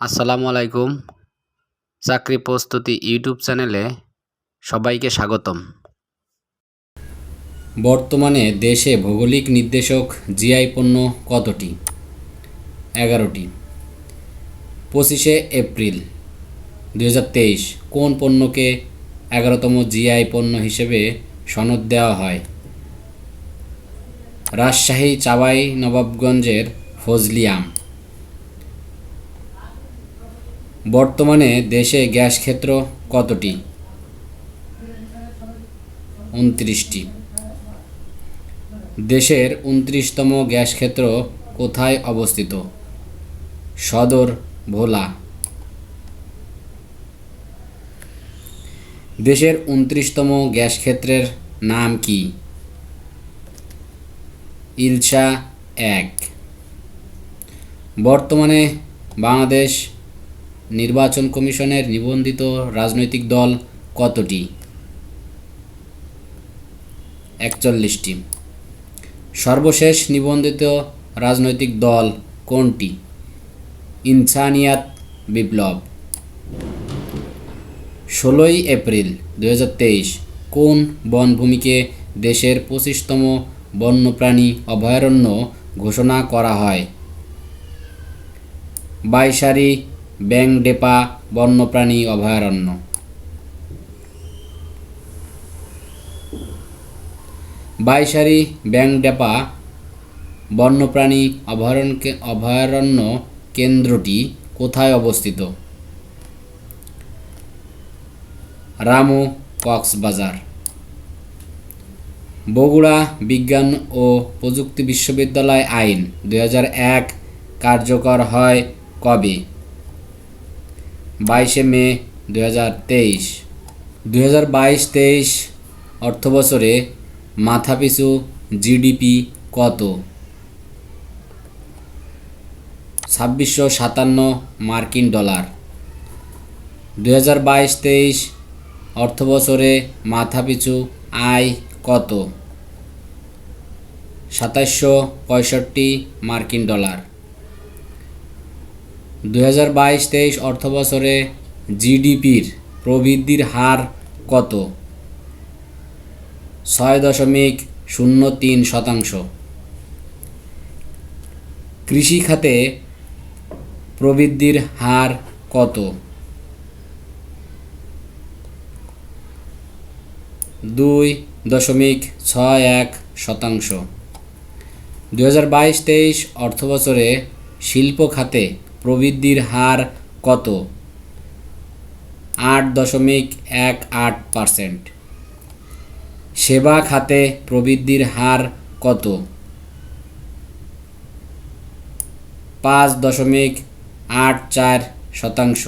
আসসালামু আলাইকুম। চাকরি প্রস্তুতি ইউটিউব চ্যানেলে সবাইকে স্বাগতম। বর্তমানে দেশে ভৌগোলিক নির্দেশক জিআই পণ্য কতটি? এগারোটি। পঁচিশে এপ্রিল দু হাজার তেইশ কোন পণ্যকে এগারোতম জিআই পণ্য হিসেবে সনদ দেওয়া হয়? রাজশাহী চাবাই নবাবগঞ্জের ফজলি বর্তমানে দেশে গ্যাস ক্ষেত্র কতটি? উনত্রিশটি। দেশের উনত্রিশতম গ্যাস ক্ষেত্র কোথায় অবস্থিত? সদর, ভোলা। দেশের উনত্রিশতম গ্যাস ক্ষেত্রের নাম কি? ইলশা এক। বর্তমানে বাংলাদেশ নির্বাচন কমিশনের নিবন্ধিত রাজনৈতিক দল কতটি? একচল্লিশটি। সর্বশেষ নিবন্ধিত রাজনৈতিক দল কোনটি? ইনসানিয়াত বিপ্লব। ষোলোই এপ্রিল দু হাজার তেইশ, কোন বনভূমিকে দেশের পঁচিশতম বন্যপ্রাণী অভয়ারণ্য ঘোষণা করা হয়? বাইশারি ব্যাংডেপা বন্যপ্রাণী অভয়ারণ্য। বাইশারি ব্যাংডেপা বন্যপ্রাণী অভয়ারণ্য অভয়ারণ্য কেন্দ্রটি কোথায় অবস্থিত? রামু কক্সবাজার। বগুড়া বিজ্ঞান ও প্রযুক্তি বিশ্ববিদ্যালয় আইন দু হাজার এক কার্যকর হয় কবে? বাইশে মে দু হাজার তেইশ। দু হাজার বাইশ তেইশ অর্থবছরে মাথাপিছু জিডিপি কত? ছাব্বিশশো সাতান্ন মার্কিন ডলার। দু হাজার বাইশ তেইশ অর্থবছরে মাথাপিছু আয় কত? সাতাশশো পঁয়ষট্টি মার্কিন ডলার। দু হাজার বাইশ তেইশ অর্থবছরে জিডিপির প্রবৃদ্ধির হার কত? ছয় দশমিক শূন্য তিন শতাংশ। কৃষি খাতে প্রবৃদ্ধির হার কত? দুই দশমিক ছয় এক শতাংশ। দু হাজার বাইশ তেইশ অর্থবছরে শিল্প খাতে প্রবৃদ্ধির হার কত? আট দশমিক এক আট পারসেন্ট। সেবা খাতে প্রবৃদ্ধির হার কত? পাঁচ দশমিক আট চার শতাংশ।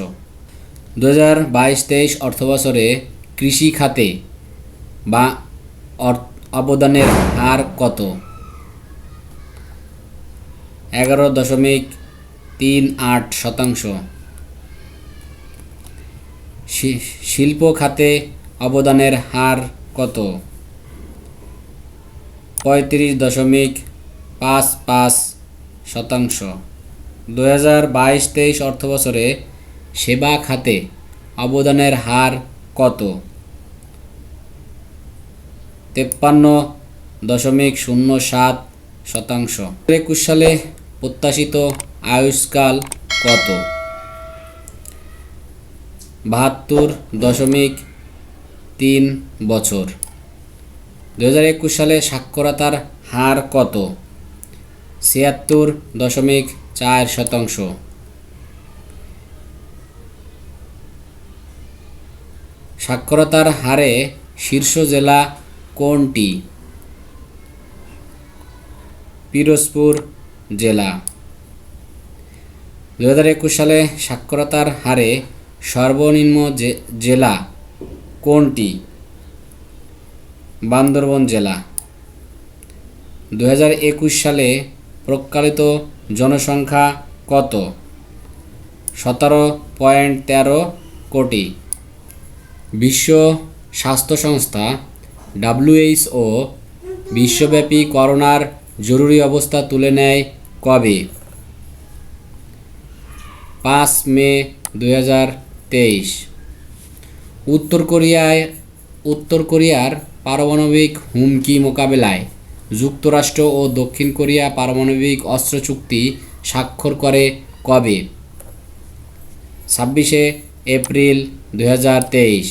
দু হাজার বাইশ তেইশ অর্থবছরে কৃষি খাতে বা অবদানের হার কত? এগারো দশমিক তিন আট শতাংশ। শিল্প খাতে অবদানের হার কত? পঁয়ত্রিশ দশমিক পাঁচ পাঁচ শতাংশ। দু হাজার বাইশ তেইশ অর্থবছরে সেবা খাতে অবদানের হার কত? তেপ্পান্ন দশমিক শূন্য সাত শতাংশ। একুশ সালে প্রত্যাশিত আয়ুষ্কাল কত? বাহাত্তর দশমিক তিন বছর। দু হাজার একুশ সালে সাক্ষরতার হার কত? ছিয়াত্তর দশমিক চার শতাংশ। সাক্ষরতার হারে শীর্ষ জেলা কোনটি? পিরোজপুর জেলা। দু হাজার একুশ সালে সাক্ষরতার হারে সর্বনিম্ন জেলা কোনটি? বান্দরবন জেলা। দু হাজার একুশ সালে প্রকালিত জনসংখ্যা কত? সতেরো পয়েন্ট তেরো কোটি। বিশ্ব স্বাস্থ্য সংস্থা ডাব্লিউএইচও বিশ্বব্যাপী করোনার জরুরি অবস্থা তুলে নেয় কবে? পাঁচ মে দুই হাজার তেইশ। উত্তর কোরিয়ায় উত্তর কোরিয়ার পারমাণবিক হুমকি মোকাবেলায় যুক্তরাষ্ট্র ও দক্ষিণ কোরিয়া পারমাণবিক অস্ত্র চুক্তি স্বাক্ষর করে কবে? ছাব্বিশে এপ্রিল দুই হাজার তেইশ।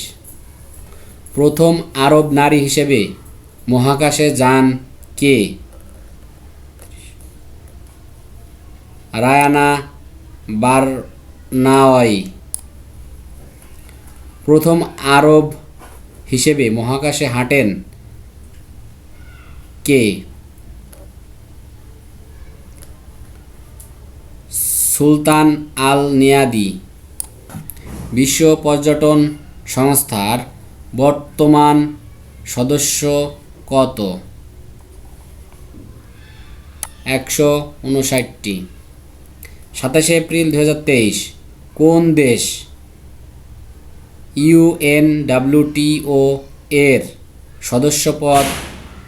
প্রথম আরব নারী হিসেবে মহাকাশে যান কে? রায়ানা বার্নাওয়াই প্রথম আরব হিসেবে মহাকাশে হাঁটেন কে? সুলতান আল নিয়াদি বিশ্ব পর্যটন সংস্থার বর্তমান সদস্য কত? একশো উনষাটটি। সাতাশে এপ্রিল দু হাজার তেইশ, কোন দেশ ইউএনডাব্লিউটিও এর সদস্যপদ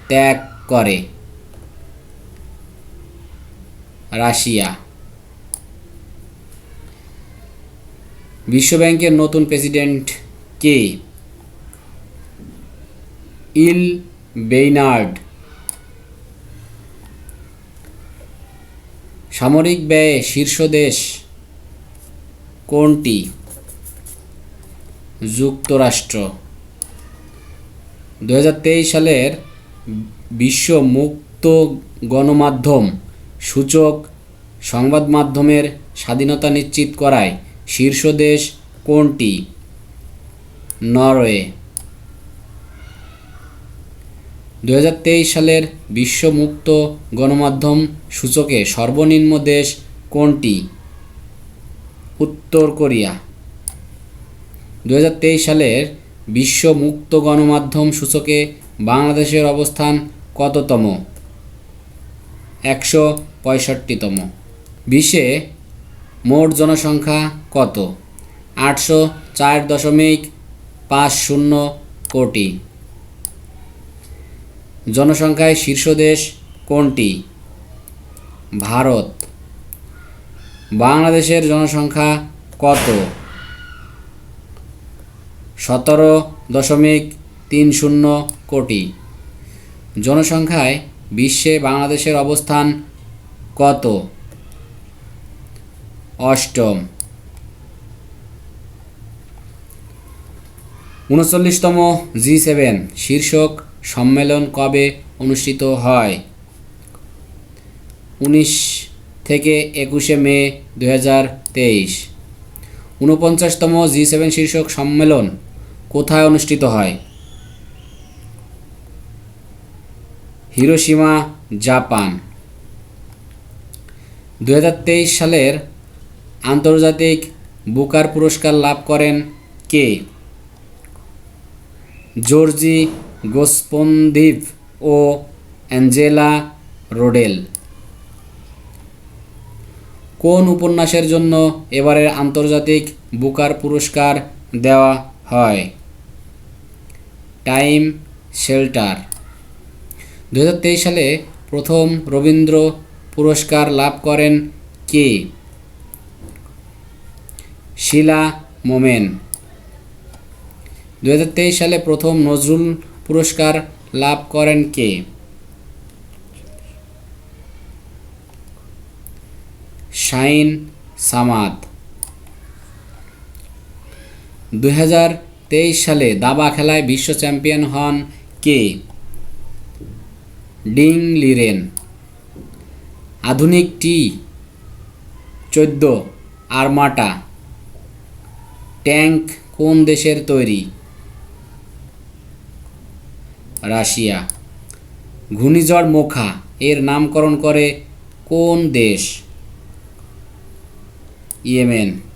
ত্যাগ করে? রাশিয়া। বিশ্বব্যাংকের নতুন প্রেসিডেন্ট কে? ইল বেইনার্ড। সামরিক ব্যয়ে শীর্ষ দেশ কোনটি? যুক্তরাষ্ট্র। দু হাজার তেইশ সালের বিশ্ব মুক্ত গণমাধ্যম সূচক সংবাদ মাধ্যমের স্বাধীনতা নিশ্চিত করায় শীর্ষ দেশ কোনটি? নরওয়ে। দু হাজার তেইশ সালের বিশ্ব মুক্ত গণমাধ্যম সূচকে সর্বনিম্ন দেশ কোনটি? উত্তর কোরিয়া। দু হাজার তেইশ সালের বিশ্ব মুক্ত গণমাধ্যম সূচকে বাংলাদেশের অবস্থান কততম? একশো পঁয়ষট্টিতম। বিশ্বে মোট জনসংখ্যা কত? আটশো চার দশমিক পাঁচ শূন্য কোটি। জনসংখ্যায় শীর্ষ দেশ কোনটি? ভারত। বাংলাদেশের জনসংখ্যা কত? সতেরো দশমিক তিন শূন্য কোটি। জনসংখ্যায় বিশ্বে বাংলাদেশের অবস্থান কত? অষ্টম। উনচল্লিশতম জি সেভেন, শীর্ষক সম্মেলন কবে অনুষ্ঠিত হয়? উনিশ থেকে একুশে মে দু হাজার তেইশ। ঊনপঞ্চাশতম জি সেভেন শীর্ষক সম্মেলন কোথায় অনুষ্ঠিত হয়? Hiroshima, Japan. দুহাজার তেইশ সালের আন্তর্জাতিক বুকার পুরস্কার লাভ করেন কে? জর্জি গোস্পন্দিভ ও অ্যাঞ্জেলা রোডেল। কোন উপন্যাসের জন্য এবারের আন্তর্জাতিক বুকার পুরস্কার দেওয়া হয়? Time Shelter. দু হাজার তেইশ সালে প্রথম রবীন্দ্র পুরস্কার লাভ করেন কে? শিলা মোমেন। দু হাজার তেইশ সালে প্রথম নজরুল পুরস্কার লাভ করেন কে? শাইন সামাদ। দু হাজার তেইশ সালে দাবা খেলায় বিশ্ব চ্যাম্পিয়ন হন কে? ডিং লিরেন। আধুনিক টি চোদ্দ আরমাটা। ট্যাঙ্ক কোন দেশের তৈরি? রাশিয়া। ঘূর্ণিঝড় মোখা এর নামকরণ করে কোন দেশ? ইয়েমেন।